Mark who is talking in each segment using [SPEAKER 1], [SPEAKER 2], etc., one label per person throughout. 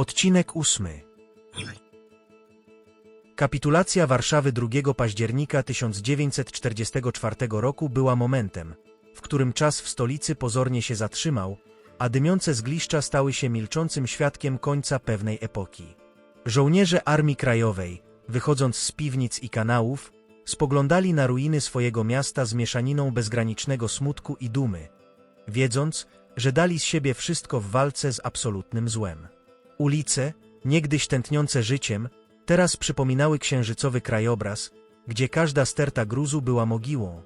[SPEAKER 1] Odcinek ósmy. Kapitulacja Warszawy 2 października 1944 roku była momentem, w którym czas w stolicy pozornie się zatrzymał, a dymiące zgliszcza stały się milczącym świadkiem końca pewnej epoki. Żołnierze Armii Krajowej, wychodząc z piwnic i kanałów, spoglądali na ruiny swojego miasta z mieszaniną bezgranicznego smutku i dumy, wiedząc, że dali z siebie wszystko w walce z absolutnym złem. Ulice, niegdyś tętniące życiem, teraz przypominały księżycowy krajobraz, gdzie każda sterta gruzu była mogiłą,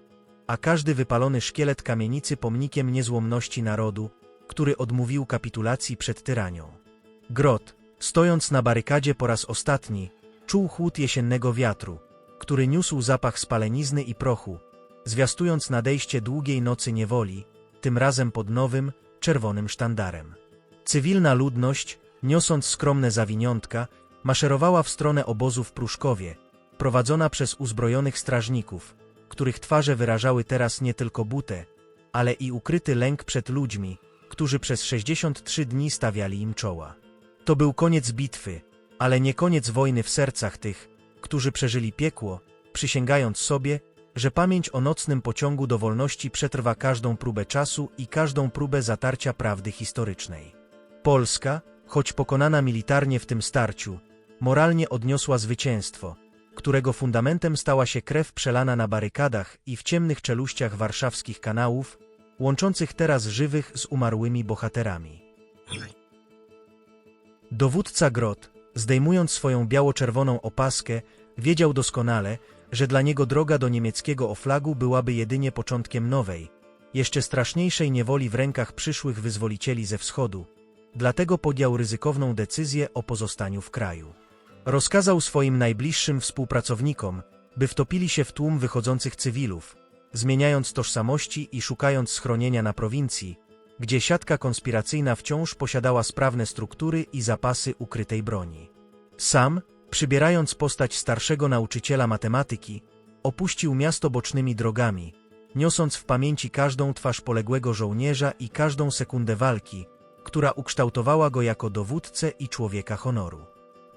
[SPEAKER 1] a każdy wypalony szkielet kamienicy pomnikiem niezłomności narodu, który odmówił kapitulacji przed tyranią. Grot, stojąc na barykadzie po raz ostatni, czuł chłód jesiennego wiatru, który niósł zapach spalenizny i prochu, zwiastując nadejście długiej nocy niewoli, tym razem pod nowym, czerwonym sztandarem. Cywilna ludność, niosąc skromne zawiniątka, maszerowała w stronę obozu w Pruszkowie, prowadzona przez uzbrojonych strażników, których twarze wyrażały teraz nie tylko butę, ale i ukryty lęk przed ludźmi, którzy przez 63 dni stawiali im czoła. To był koniec bitwy, ale nie koniec wojny w sercach tych, którzy przeżyli piekło, przysięgając sobie, że pamięć o nocnym pociągu do wolności przetrwa każdą próbę czasu i każdą próbę zatarcia prawdy historycznej. Polska, choć pokonana militarnie w tym starciu, moralnie odniosła zwycięstwo, którego fundamentem stała się krew przelana na barykadach i w ciemnych czeluściach warszawskich kanałów, łączących teraz żywych z umarłymi bohaterami. Dowódca Grot, zdejmując swoją biało-czerwoną opaskę, wiedział doskonale, że dla niego droga do niemieckiego oflagu byłaby jedynie początkiem nowej, jeszcze straszniejszej niewoli w rękach przyszłych wyzwolicieli ze wschodu, dlatego podjął ryzykowną decyzję o pozostaniu w kraju. Rozkazał swoim najbliższym współpracownikom, by wtopili się w tłum wychodzących cywilów, zmieniając tożsamości i szukając schronienia na prowincji, gdzie siatka konspiracyjna wciąż posiadała sprawne struktury i zapasy ukrytej broni. Sam, przybierając postać starszego nauczyciela matematyki, opuścił miasto bocznymi drogami, niosąc w pamięci każdą twarz poległego żołnierza i każdą sekundę walki, która ukształtowała go jako dowódcę i człowieka honoru.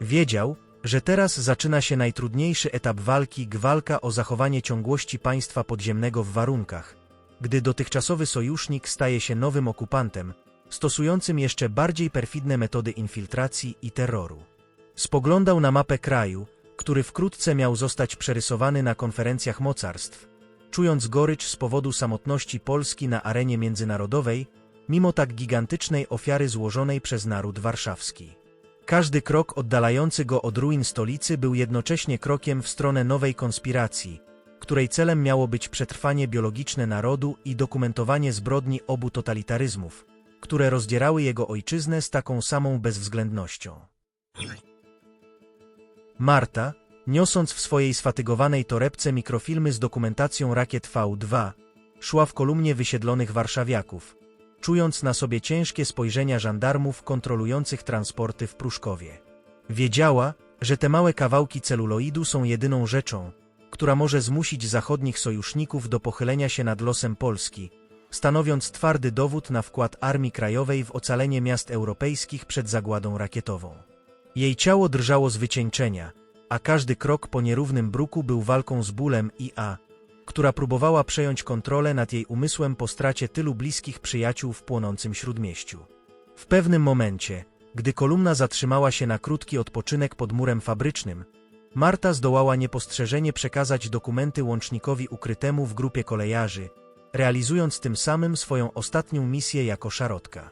[SPEAKER 1] Wiedział, że teraz zaczyna się najtrudniejszy etap walki, walka o zachowanie ciągłości państwa podziemnego w warunkach, gdy dotychczasowy sojusznik staje się nowym okupantem, stosującym jeszcze bardziej perfidne metody infiltracji i terroru. Spoglądał na mapę kraju, który wkrótce miał zostać przerysowany na konferencjach mocarstw, czując gorycz z powodu samotności Polski na arenie międzynarodowej, mimo tak gigantycznej ofiary złożonej przez naród warszawski. Każdy krok oddalający go od ruin stolicy był jednocześnie krokiem w stronę nowej konspiracji, której celem miało być przetrwanie biologiczne narodu i dokumentowanie zbrodni obu totalitaryzmów, które rozdzierały jego ojczyznę z taką samą bezwzględnością. Marta, niosąc w swojej sfatygowanej torebce mikrofilmy z dokumentacją rakiet V2, szła w kolumnie wysiedlonych warszawiaków, czując na sobie ciężkie spojrzenia żandarmów kontrolujących transporty w Pruszkowie. Wiedziała, że te małe kawałki celuloidu są jedyną rzeczą, która może zmusić zachodnich sojuszników do pochylenia się nad losem Polski, stanowiąc twardy dowód na wkład Armii Krajowej w ocalenie miast europejskich przed zagładą rakietową. Jej ciało drżało z wycieńczenia, a każdy krok po nierównym bruku był walką z bólem i a, która próbowała przejąć kontrolę nad jej umysłem po stracie tylu bliskich przyjaciół w płonącym śródmieściu. W pewnym momencie, gdy kolumna zatrzymała się na krótki odpoczynek pod murem fabrycznym, Marta zdołała niepostrzeżenie przekazać dokumenty łącznikowi ukrytemu w grupie kolejarzy, realizując tym samym swoją ostatnią misję jako szarotka.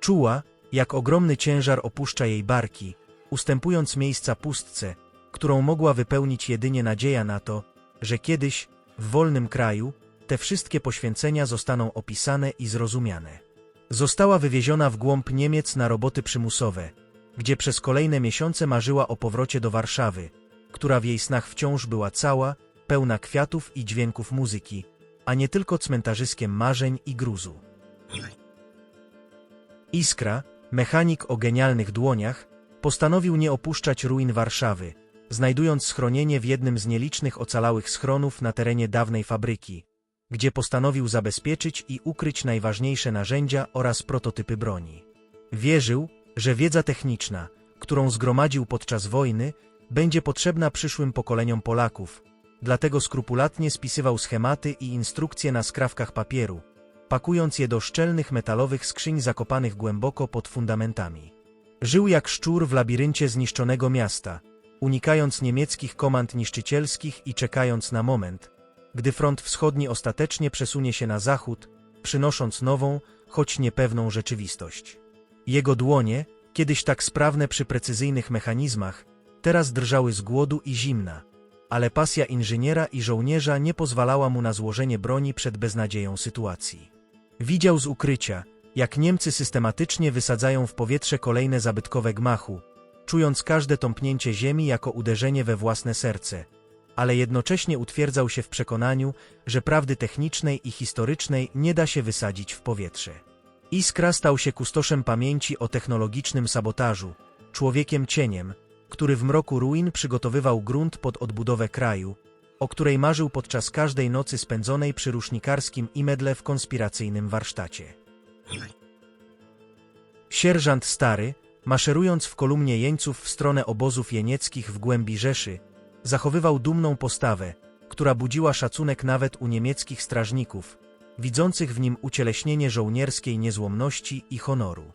[SPEAKER 1] Czuła, jak ogromny ciężar opuszcza jej barki, ustępując miejsca pustce, którą mogła wypełnić jedynie nadzieja na to, że kiedyś, w wolnym kraju, te wszystkie poświęcenia zostaną opisane i zrozumiane. Została wywieziona w głąb Niemiec na roboty przymusowe, gdzie przez kolejne miesiące marzyła o powrocie do Warszawy, która w jej snach wciąż była cała, pełna kwiatów i dźwięków muzyki, a nie tylko cmentarzyskiem marzeń i gruzu. Iskra, mechanik o genialnych dłoniach, postanowił nie opuszczać ruin Warszawy, znajdując schronienie w jednym z nielicznych ocalałych schronów na terenie dawnej fabryki, gdzie postanowił zabezpieczyć i ukryć najważniejsze narzędzia oraz prototypy broni. Wierzył, że wiedza techniczna, którą zgromadził podczas wojny, będzie potrzebna przyszłym pokoleniom Polaków, dlatego skrupulatnie spisywał schematy i instrukcje na skrawkach papieru, pakując je do szczelnych metalowych skrzyń zakopanych głęboko pod fundamentami. Żył jak szczur w labiryncie zniszczonego miasta, unikając niemieckich komand niszczycielskich i czekając na moment, gdy front wschodni ostatecznie przesunie się na zachód, przynosząc nową, choć niepewną rzeczywistość. Jego dłonie, kiedyś tak sprawne przy precyzyjnych mechanizmach, teraz drżały z głodu i zimna, ale pasja inżyniera i żołnierza nie pozwalała mu na złożenie broni przed beznadzieją sytuacji. Widział z ukrycia, jak Niemcy systematycznie wysadzają w powietrze kolejne zabytkowe gmachu, czując każde tąpnięcie ziemi jako uderzenie we własne serce, ale jednocześnie utwierdzał się w przekonaniu, że prawdy technicznej i historycznej nie da się wysadzić w powietrze. Iskra stał się kustoszem pamięci o technologicznym sabotażu, człowiekiem cieniem, który w mroku ruin przygotowywał grunt pod odbudowę kraju, o której marzył podczas każdej nocy spędzonej przy rusznikarskim imedle w konspiracyjnym warsztacie. Sierżant Stary, maszerując w kolumnie jeńców w stronę obozów jenieckich w głębi Rzeszy, zachowywał dumną postawę, która budziła szacunek nawet u niemieckich strażników, widzących w nim ucieleśnienie żołnierskiej niezłomności i honoru.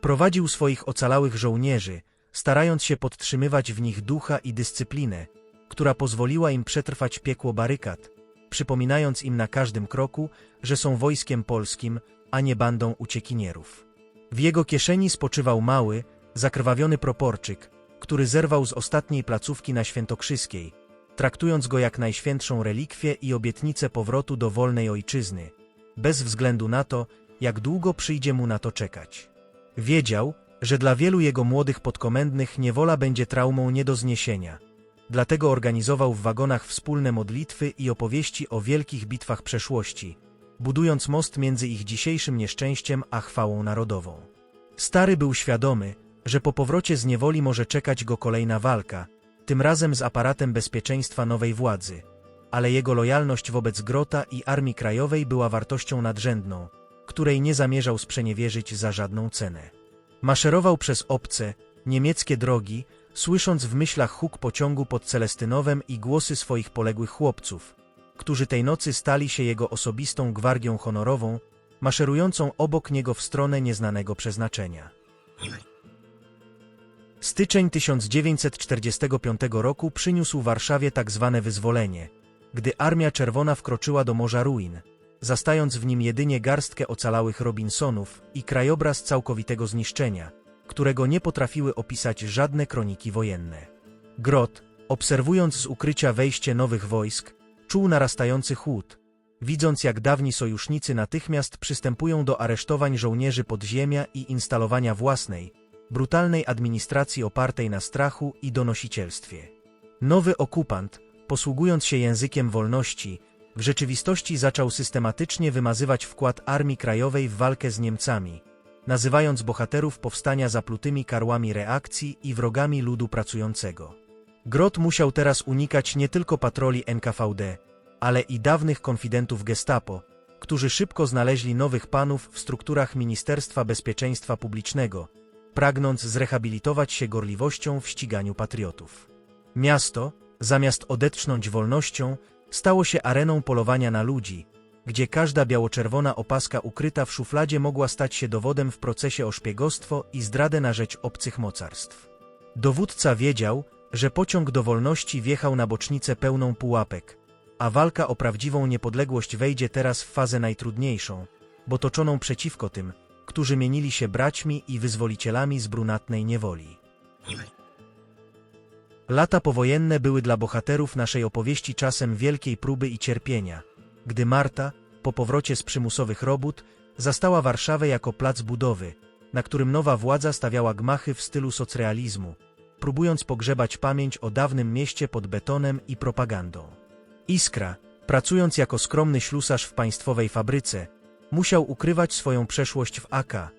[SPEAKER 1] Prowadził swoich ocalałych żołnierzy, starając się podtrzymywać w nich ducha i dyscyplinę, która pozwoliła im przetrwać piekło barykad, przypominając im na każdym kroku, że są wojskiem polskim, a nie bandą uciekinierów. W jego kieszeni spoczywał mały, zakrwawiony proporczyk, który zerwał z ostatniej placówki na Świętokrzyskiej, traktując go jak najświętszą relikwię i obietnicę powrotu do wolnej ojczyzny, bez względu na to, jak długo przyjdzie mu na to czekać. Wiedział, że dla wielu jego młodych podkomendnych niewola będzie traumą nie do zniesienia. Dlatego organizował w wagonach wspólne modlitwy i opowieści o wielkich bitwach przeszłości, budując most między ich dzisiejszym nieszczęściem a chwałą narodową. Stary był świadomy, że po powrocie z niewoli może czekać go kolejna walka, tym razem z aparatem bezpieczeństwa nowej władzy, ale jego lojalność wobec Grota i Armii Krajowej była wartością nadrzędną, której nie zamierzał sprzeniewierzyć za żadną cenę. Maszerował przez obce, niemieckie drogi, słysząc w myślach huk pociągu pod Celestynowem i głosy swoich poległych chłopców, którzy tej nocy stali się jego osobistą gwardią honorową, maszerującą obok niego w stronę nieznanego przeznaczenia. Styczeń 1945 roku przyniósł Warszawie tak zwane wyzwolenie, gdy Armia Czerwona wkroczyła do Morza Ruin, zastając w nim jedynie garstkę ocalałych Robinsonów i krajobraz całkowitego zniszczenia, którego nie potrafiły opisać żadne kroniki wojenne. Grot, obserwując z ukrycia wejście nowych wojsk, czuł narastający chłód, widząc jak dawni sojusznicy natychmiast przystępują do aresztowań żołnierzy podziemia i instalowania własnej, brutalnej administracji opartej na strachu i donosicielstwie. Nowy okupant, posługując się językiem wolności, w rzeczywistości zaczął systematycznie wymazywać wkład Armii Krajowej w walkę z Niemcami, nazywając bohaterów powstania zaplutymi karłami reakcji i wrogami ludu pracującego. Grot musiał teraz unikać nie tylko patroli NKVD, ale i dawnych konfidentów Gestapo, którzy szybko znaleźli nowych panów w strukturach Ministerstwa Bezpieczeństwa Publicznego, pragnąc zrehabilitować się gorliwością w ściganiu patriotów. Miasto, zamiast odetchnąć wolnością, stało się areną polowania na ludzi, gdzie każda biało-czerwona opaska ukryta w szufladzie mogła stać się dowodem w procesie o szpiegostwo i zdradę na rzecz obcych mocarstw. Dowódca wiedział, że pociąg do wolności wjechał na bocznicę pełną pułapek, a walka o prawdziwą niepodległość wejdzie teraz w fazę najtrudniejszą, bo toczoną przeciwko tym, którzy mienili się braćmi i wyzwolicielami z brunatnej niewoli. Lata powojenne były dla bohaterów naszej opowieści czasem wielkiej próby i cierpienia, gdy Marta, po powrocie z przymusowych robót, zastała Warszawę jako plac budowy, na którym nowa władza stawiała gmachy w stylu socrealizmu, próbując pogrzebać pamięć o dawnym mieście pod betonem i propagandą. Iskra, pracując jako skromny ślusarz w państwowej fabryce, musiał ukrywać swoją przeszłość w AK,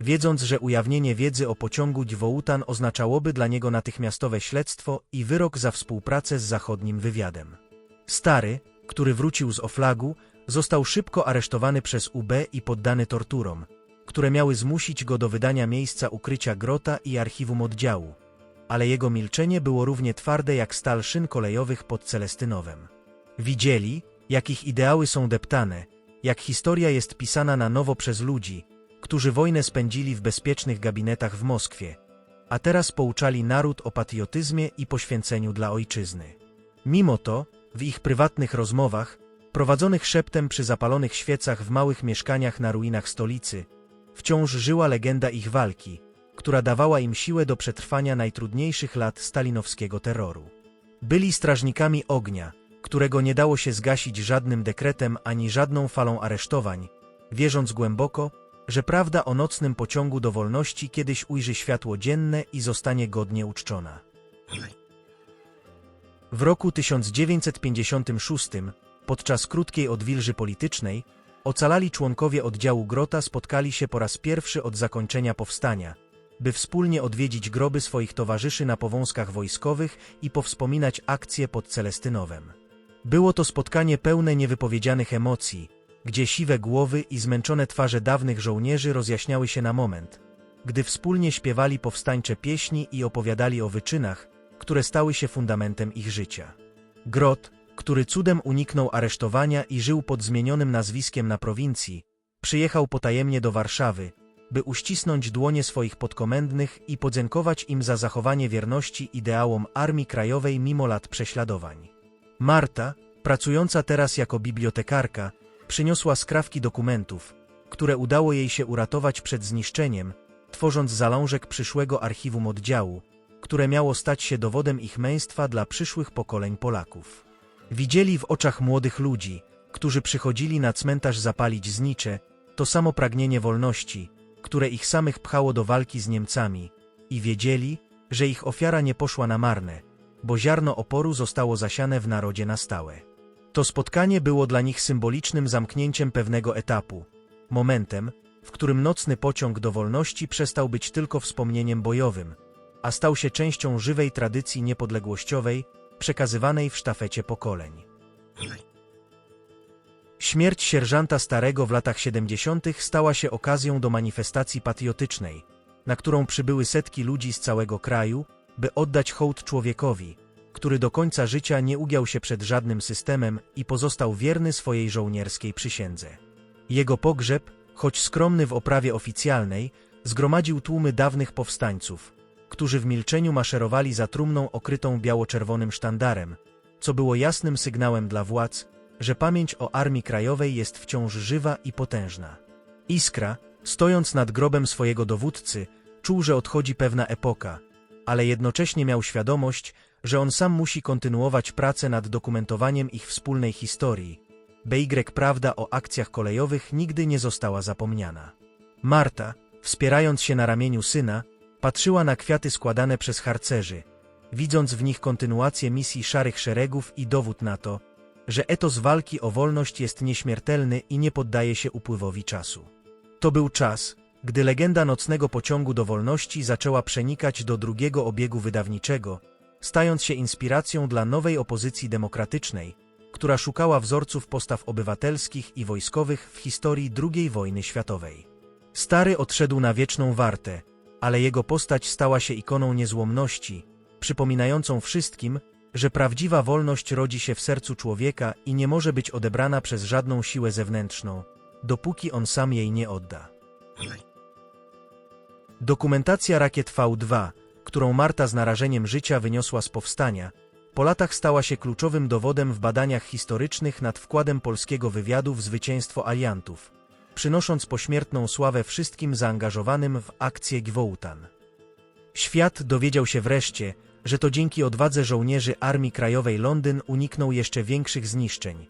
[SPEAKER 1] wiedząc, że ujawnienie wiedzy o pociągu Dwołutan oznaczałoby dla niego natychmiastowe śledztwo i wyrok za współpracę z zachodnim wywiadem. Stary, który wrócił z Oflagu, został szybko aresztowany przez UB i poddany torturom, które miały zmusić go do wydania miejsca ukrycia grota i archiwum oddziału, ale jego milczenie było równie twarde jak stal szyn kolejowych pod Celestynowem. Widzieli, jak ich ideały są deptane, jak historia jest pisana na nowo przez ludzi, którzy wojnę spędzili w bezpiecznych gabinetach w Moskwie, a teraz pouczali naród o patriotyzmie i poświęceniu dla ojczyzny. Mimo to, w ich prywatnych rozmowach, prowadzonych szeptem przy zapalonych świecach w małych mieszkaniach na ruinach stolicy, wciąż żyła legenda ich walki, która dawała im siłę do przetrwania najtrudniejszych lat stalinowskiego terroru. Byli strażnikami ognia, którego nie dało się zgasić żadnym dekretem ani żadną falą aresztowań, wierząc głęboko, że prawda o nocnym pociągu do wolności kiedyś ujrzy światło dzienne i zostanie godnie uczczona. W roku 1956, podczas krótkiej odwilży politycznej, ocalali członkowie oddziału Grota spotkali się po raz pierwszy od zakończenia powstania, by wspólnie odwiedzić groby swoich towarzyszy na powązkach wojskowych i powspominać akcje pod Celestynowem. Było to spotkanie pełne niewypowiedzianych emocji, gdzie siwe głowy i zmęczone twarze dawnych żołnierzy rozjaśniały się na moment, gdy wspólnie śpiewali powstańcze pieśni i opowiadali o wyczynach, które stały się fundamentem ich życia. Grot, który cudem uniknął aresztowania i żył pod zmienionym nazwiskiem na prowincji, przyjechał potajemnie do Warszawy, by uścisnąć dłonie swoich podkomendnych i podziękować im za zachowanie wierności ideałom Armii Krajowej mimo lat prześladowań. Marta, pracująca teraz jako bibliotekarka, przyniosła skrawki dokumentów, które udało jej się uratować przed zniszczeniem, tworząc zalążek przyszłego archiwum oddziału, które miało stać się dowodem ich męstwa dla przyszłych pokoleń Polaków. Widzieli w oczach młodych ludzi, którzy przychodzili na cmentarz zapalić znicze, to samo pragnienie wolności, które ich samych pchało do walki z Niemcami, i wiedzieli, że ich ofiara nie poszła na marne, bo ziarno oporu zostało zasiane w narodzie na stałe. To spotkanie było dla nich symbolicznym zamknięciem pewnego etapu, momentem, w którym nocny pociąg do wolności przestał być tylko wspomnieniem bojowym, a stał się częścią żywej tradycji niepodległościowej, przekazywanej w sztafecie pokoleń. Śmierć sierżanta Starego w latach 70. stała się okazją do manifestacji patriotycznej, na którą przybyły setki ludzi z całego kraju, by oddać hołd człowiekowi, który do końca życia nie ugiął się przed żadnym systemem i pozostał wierny swojej żołnierskiej przysiędze. Jego pogrzeb, choć skromny w oprawie oficjalnej, zgromadził tłumy dawnych powstańców, którzy w milczeniu maszerowali za trumną okrytą biało-czerwonym sztandarem, co było jasnym sygnałem dla władz, że pamięć o Armii Krajowej jest wciąż żywa i potężna. Iskra, stojąc nad grobem swojego dowódcy, czuł, że odchodzi pewna epoka, ale jednocześnie miał świadomość, że on sam musi kontynuować pracę nad dokumentowaniem ich wspólnej historii. BY prawda o akcjach kolejowych nigdy nie została zapomniana. Marta, wspierając się na ramieniu syna, patrzyła na kwiaty składane przez harcerzy, widząc w nich kontynuację misji szarych szeregów i dowód na to, że etos walki o wolność jest nieśmiertelny i nie poddaje się upływowi czasu. To był czas, gdy legenda nocnego pociągu do wolności zaczęła przenikać do drugiego obiegu wydawniczego, stając się inspiracją dla nowej opozycji demokratycznej, która szukała wzorców postaw obywatelskich i wojskowych w historii II wojny światowej. Stary odszedł na wieczną wartę, ale jego postać stała się ikoną niezłomności, przypominającą wszystkim, że prawdziwa wolność rodzi się w sercu człowieka i nie może być odebrana przez żadną siłę zewnętrzną, dopóki on sam jej nie odda. Dokumentacja rakiet V2, którą Marta z narażeniem życia wyniosła z powstania, po latach stała się kluczowym dowodem w badaniach historycznych nad wkładem polskiego wywiadu w zwycięstwo aliantów, przynosząc pośmiertną sławę wszystkim zaangażowanym w akcję Gwołtan. Świat dowiedział się wreszcie, że to dzięki odwadze żołnierzy Armii Krajowej Londyn uniknął jeszcze większych zniszczeń,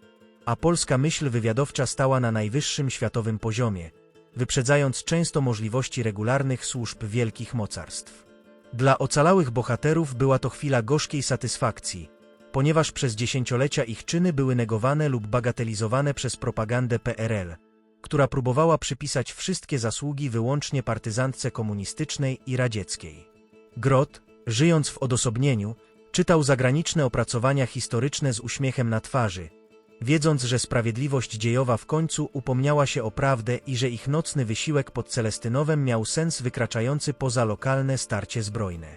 [SPEAKER 1] a polska myśl wywiadowcza stała na najwyższym światowym poziomie, wyprzedzając często możliwości regularnych służb wielkich mocarstw. Dla ocalałych bohaterów była to chwila gorzkiej satysfakcji, ponieważ przez dziesięciolecia ich czyny były negowane lub bagatelizowane przez propagandę PRL, która próbowała przypisać wszystkie zasługi wyłącznie partyzantce komunistycznej i radzieckiej. Grot, żyjąc w odosobnieniu, czytał zagraniczne opracowania historyczne z uśmiechem na twarzy, wiedząc, że sprawiedliwość dziejowa w końcu upomniała się o prawdę i że ich nocny wysiłek pod Celestynowem miał sens wykraczający poza lokalne starcie zbrojne.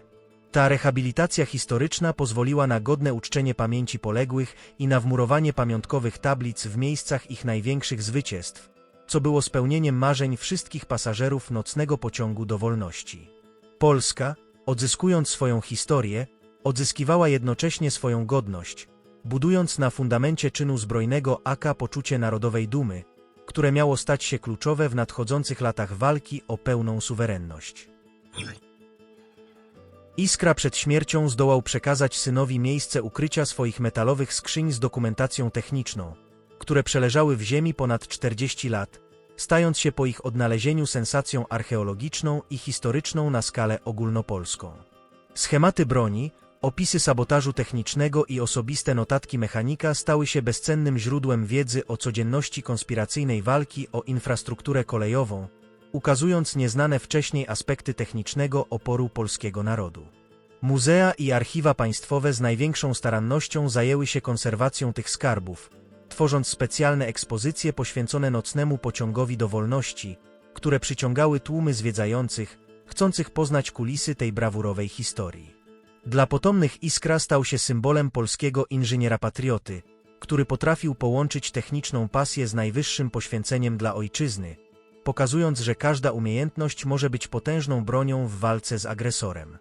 [SPEAKER 1] Ta rehabilitacja historyczna pozwoliła na godne uczczenie pamięci poległych i na wmurowanie pamiątkowych tablic w miejscach ich największych zwycięstw, co było spełnieniem marzeń wszystkich pasażerów nocnego pociągu do wolności. Polska, odzyskując swoją historię, odzyskiwała jednocześnie swoją godność, budując na fundamencie czynu zbrojnego AK poczucie narodowej dumy, które miało stać się kluczowe w nadchodzących latach walki o pełną suwerenność. Iskra przed śmiercią zdołał przekazać synowi miejsce ukrycia swoich metalowych skrzyń z dokumentacją techniczną, które przeleżały w ziemi ponad 40 lat, stając się po ich odnalezieniu sensacją archeologiczną i historyczną na skalę ogólnopolską. Schematy broni, opisy sabotażu technicznego i osobiste notatki mechanika stały się bezcennym źródłem wiedzy o codzienności konspiracyjnej walki o infrastrukturę kolejową, ukazując nieznane wcześniej aspekty technicznego oporu polskiego narodu. Muzea i archiwa państwowe z największą starannością zajęły się konserwacją tych skarbów, tworząc specjalne ekspozycje poświęcone nocnemu pociągowi do wolności, które przyciągały tłumy zwiedzających, chcących poznać kulisy tej brawurowej historii. Dla potomnych Iskra stał się symbolem polskiego inżyniera patrioty, który potrafił połączyć techniczną pasję z najwyższym poświęceniem dla ojczyzny, pokazując, że każda umiejętność może być potężną bronią w walce z agresorem.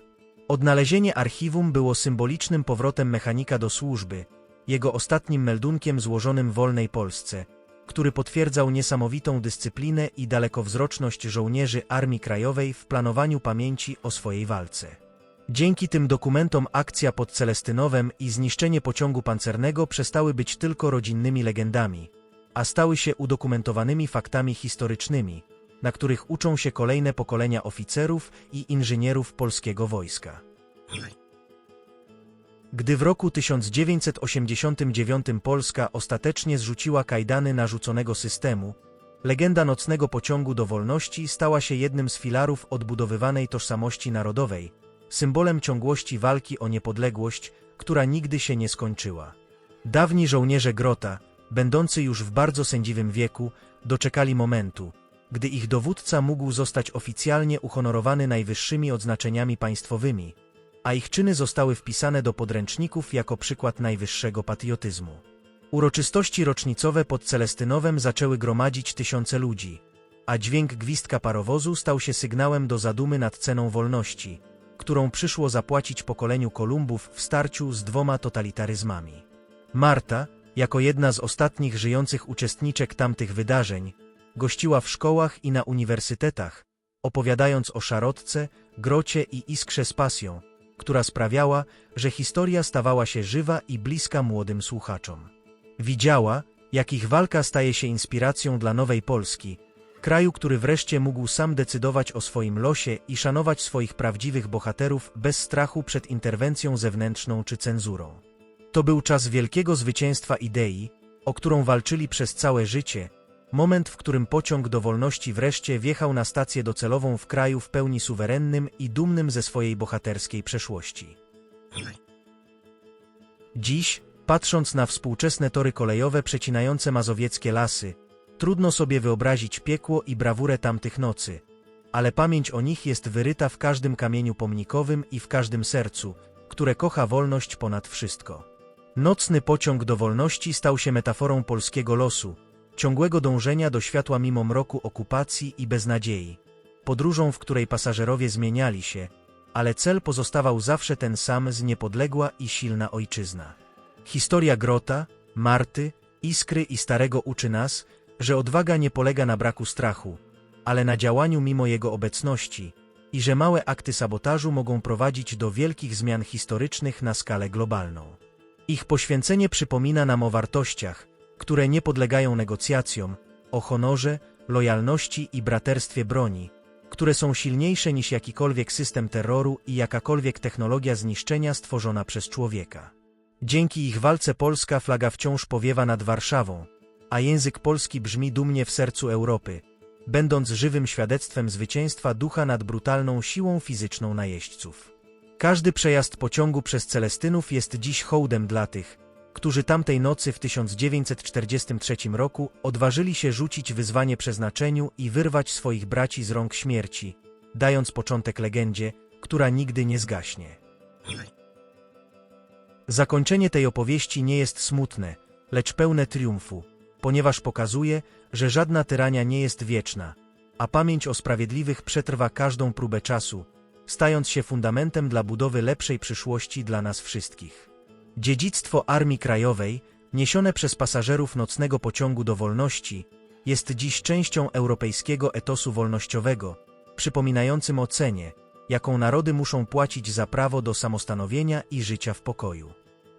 [SPEAKER 1] Odnalezienie archiwum było symbolicznym powrotem mechanika do służby, jego ostatnim meldunkiem złożonym wolnej Polsce, który potwierdzał niesamowitą dyscyplinę i dalekowzroczność żołnierzy Armii Krajowej w planowaniu pamięci o swojej walce. Dzięki tym dokumentom akcja pod Celestynowem i zniszczenie pociągu pancernego przestały być tylko rodzinnymi legendami, a stały się udokumentowanymi faktami historycznymi, na których uczą się kolejne pokolenia oficerów i inżynierów polskiego wojska. Gdy w roku 1989 Polska ostatecznie zrzuciła kajdany narzuconego systemu, legenda nocnego pociągu do wolności stała się jednym z filarów odbudowywanej tożsamości narodowej, symbolem ciągłości walki o niepodległość, która nigdy się nie skończyła. Dawni żołnierze Grota, będący już w bardzo sędziwym wieku, doczekali momentu, gdy ich dowódca mógł zostać oficjalnie uhonorowany najwyższymi odznaczeniami państwowymi, a ich czyny zostały wpisane do podręczników jako przykład najwyższego patriotyzmu. Uroczystości rocznicowe pod Celestynowem zaczęły gromadzić tysiące ludzi, a dźwięk gwizdka parowozu stał się sygnałem do zadumy nad ceną wolności, którą przyszło zapłacić pokoleniu Kolumbów w starciu z dwoma totalitaryzmami. Marta, jako jedna z ostatnich żyjących uczestniczek tamtych wydarzeń, gościła w szkołach i na uniwersytetach, opowiadając o szarotce, grocie i iskrze z pasją, która sprawiała, że historia stawała się żywa i bliska młodym słuchaczom. Widziała, jak ich walka staje się inspiracją dla nowej Polski, kraju, który wreszcie mógł sam decydować o swoim losie i szanować swoich prawdziwych bohaterów bez strachu przed interwencją zewnętrzną czy cenzurą. To był czas wielkiego zwycięstwa idei, o którą walczyli przez całe życie, moment, w którym pociąg do wolności wreszcie wjechał na stację docelową w kraju w pełni suwerennym i dumnym ze swojej bohaterskiej przeszłości. Dziś, patrząc na współczesne tory kolejowe przecinające mazowieckie lasy, trudno sobie wyobrazić piekło i brawurę tamtych nocy, ale pamięć o nich jest wyryta w każdym kamieniu pomnikowym i w każdym sercu, które kocha wolność ponad wszystko. Nocny pociąg do wolności stał się metaforą polskiego losu, ciągłego dążenia do światła mimo mroku okupacji i beznadziei, podróżą, w której pasażerowie zmieniali się, ale cel pozostawał zawsze ten sam z niepodległa i silna ojczyzna. Historia Grota, Marty, Iskry i Starego uczy nas, że odwaga nie polega na braku strachu, ale na działaniu mimo jego obecności i że małe akty sabotażu mogą prowadzić do wielkich zmian historycznych na skalę globalną. Ich poświęcenie przypomina nam o wartościach, które nie podlegają negocjacjom, o honorze, lojalności i braterstwie broni, które są silniejsze niż jakikolwiek system terroru i jakakolwiek technologia zniszczenia stworzona przez człowieka. Dzięki ich walce polska flaga wciąż powiewa nad Warszawą, a język polski brzmi dumnie w sercu Europy, będąc żywym świadectwem zwycięstwa ducha nad brutalną siłą fizyczną najeźdźców. Każdy przejazd pociągu przez Celestynów jest dziś hołdem dla tych, którzy tamtej nocy w 1943 roku odważyli się rzucić wyzwanie przeznaczeniu i wyrwać swoich braci z rąk śmierci, dając początek legendzie, która nigdy nie zgaśnie. Zakończenie tej opowieści nie jest smutne, lecz pełne triumfu, ponieważ pokazuje, że żadna tyrania nie jest wieczna, a pamięć o sprawiedliwych przetrwa każdą próbę czasu, stając się fundamentem dla budowy lepszej przyszłości dla nas wszystkich. Dziedzictwo Armii Krajowej, niesione przez pasażerów nocnego pociągu do wolności, jest dziś częścią europejskiego etosu wolnościowego, przypominającym o cenie, jaką narody muszą płacić za prawo do samostanowienia i życia w pokoju.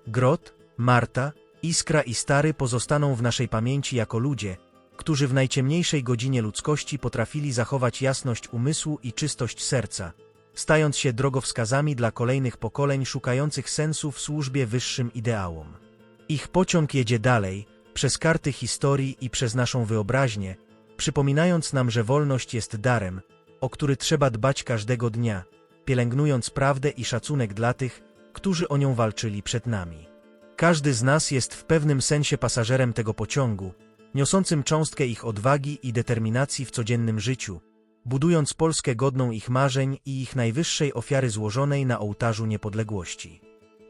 [SPEAKER 1] Grot, Marta, Iskra i Stary pozostaną w naszej pamięci jako ludzie, którzy w najciemniejszej godzinie ludzkości potrafili zachować jasność umysłu i czystość serca, stając się drogowskazami dla kolejnych pokoleń szukających sensu w służbie wyższym ideałom. Ich pociąg jedzie dalej, przez karty historii i przez naszą wyobraźnię, przypominając nam, że wolność jest darem, o który trzeba dbać każdego dnia, pielęgnując prawdę i szacunek dla tych, którzy o nią walczyli przed nami. Każdy z nas jest w pewnym sensie pasażerem tego pociągu, niosącym cząstkę ich odwagi i determinacji w codziennym życiu, budując Polskę godną ich marzeń i ich najwyższej ofiary złożonej na ołtarzu niepodległości.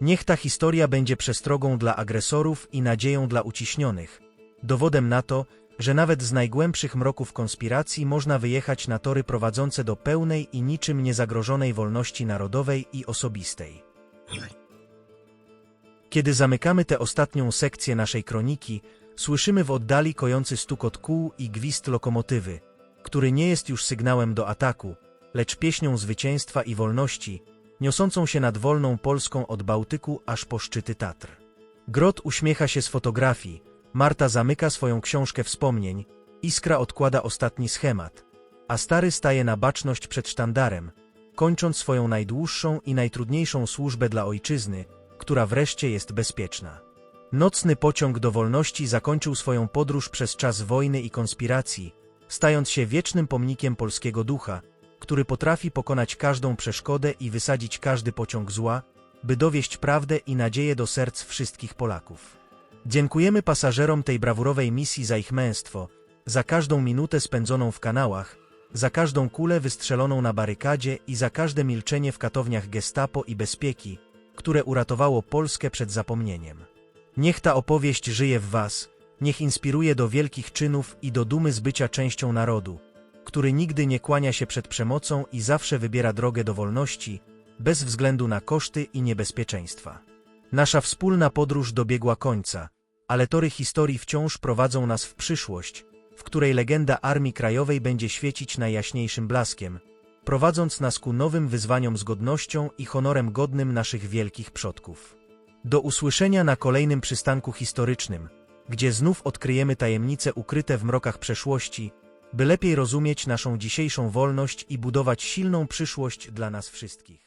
[SPEAKER 1] Niech ta historia będzie przestrogą dla agresorów i nadzieją dla uciśnionych, dowodem na to, że nawet z najgłębszych mroków konspiracji można wyjechać na tory prowadzące do pełnej i niczym niezagrożonej wolności narodowej i osobistej. Kiedy zamykamy tę ostatnią sekcję naszej kroniki, słyszymy w oddali kojący stukot kół i gwizd lokomotywy, który nie jest już sygnałem do ataku, lecz pieśnią zwycięstwa i wolności, niosącą się nad wolną Polską od Bałtyku aż po szczyty Tatr. Grot uśmiecha się z fotografii, Marta zamyka swoją książkę wspomnień, Iskra odkłada ostatni schemat, a stary staje na baczność przed sztandarem, kończąc swoją najdłuższą i najtrudniejszą służbę dla ojczyzny, która wreszcie jest bezpieczna. Nocny pociąg do wolności zakończył swoją podróż przez czas wojny i konspiracji, stając się wiecznym pomnikiem polskiego ducha, który potrafi pokonać każdą przeszkodę i wysadzić każdy pociąg zła, by dowieść prawdę i nadzieję do serc wszystkich Polaków. Dziękujemy pasażerom tej brawurowej misji za ich męstwo, za każdą minutę spędzoną w kanałach, za każdą kulę wystrzeloną na barykadzie i za każde milczenie w katowniach gestapo i bezpieki, które uratowało Polskę przed zapomnieniem. Niech ta opowieść żyje w Was, niech inspiruje do wielkich czynów i do dumy z bycia częścią narodu, który nigdy nie kłania się przed przemocą i zawsze wybiera drogę do wolności, bez względu na koszty i niebezpieczeństwa. Nasza wspólna podróż dobiegła końca, ale tory historii wciąż prowadzą nas w przyszłość, w której legenda Armii Krajowej będzie świecić najjaśniejszym blaskiem, prowadząc nas ku nowym wyzwaniom z godnością i honorem godnym naszych wielkich przodków. Do usłyszenia na kolejnym przystanku historycznym, gdzie znów odkryjemy tajemnice ukryte w mrokach przeszłości, by lepiej rozumieć naszą dzisiejszą wolność i budować silną przyszłość dla nas wszystkich.